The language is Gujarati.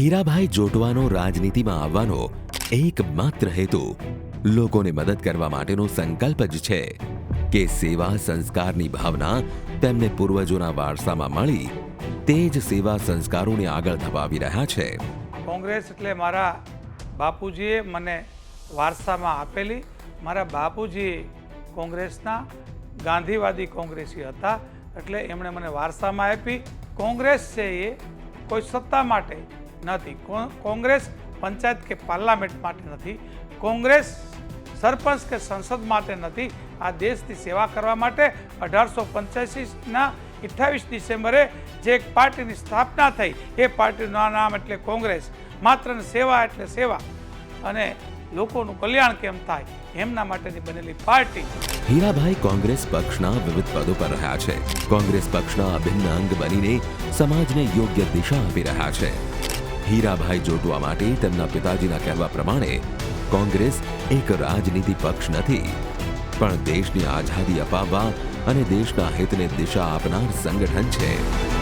હીરાભાઈ જોટવાનો રાજનીતિમાં આવવાનો એકમાત્ર હેતુ લોકોને મદદ કરવા માટેનો સંકલ્પ જ છે કે સેવા સંસ્કારની ભાવના તેમને પૂર્વજોના વારસામાં મળી તે જ સેવા સંસ્કારોને આગળ ધપાવી રહ્યા છે. કોંગ્રેસ એટલે મારા બાપુજીએ મને વારસામાં આપેલી. મારા બાપુજી કોંગ્રેસના ગાંધીવાદી કોંગ્રેસી હતા. એટલે એમણે મને વારસામાં આપી. કોંગ્રેસ છે એ કોઈ સત્તા માટે નથી. કોંગ્રેસ પંચાયત કે પાર્લામેન્ટ માટે નથી. કોંગ્રેસ સરપંચ કે સંસદ માટે નથી. આ દેશની સેવા કરવા માટે અઢારસો પંચ્યાસીના અઠ્ઠાવીસ ડિસેમ્બરે જે એક પાર્ટીની સ્થાપના થઈ, એ પાર્ટીનું નામ એટલે કોંગ્રેસ. માત્ર સેવા એટલે સેવા. અને લોકોનું કલ્યાણ કેમ થાય? એમના માટેની બનેલી પાર્ટી. હીરાભાઈ કોંગ્રેસ પક્ષના વિવિધ પદો પર રહ્યા છે. કોંગ્રેસ પક્ષના અભિન્ન અંગ બનીને સમાજને યોગ્ય દિશા આપી રહ્યા છે. હીરાભાઈ જોટવા માટે તેમના પિતાજીના કહેવા પ્રમાણે, કોંગ્રેસ એક રાજનીતિ પક્ષ નથી, પણ દેશની આઝાદી અપાવવા અને દેશના હિતને દિશા આપનાર સંગઠન છે.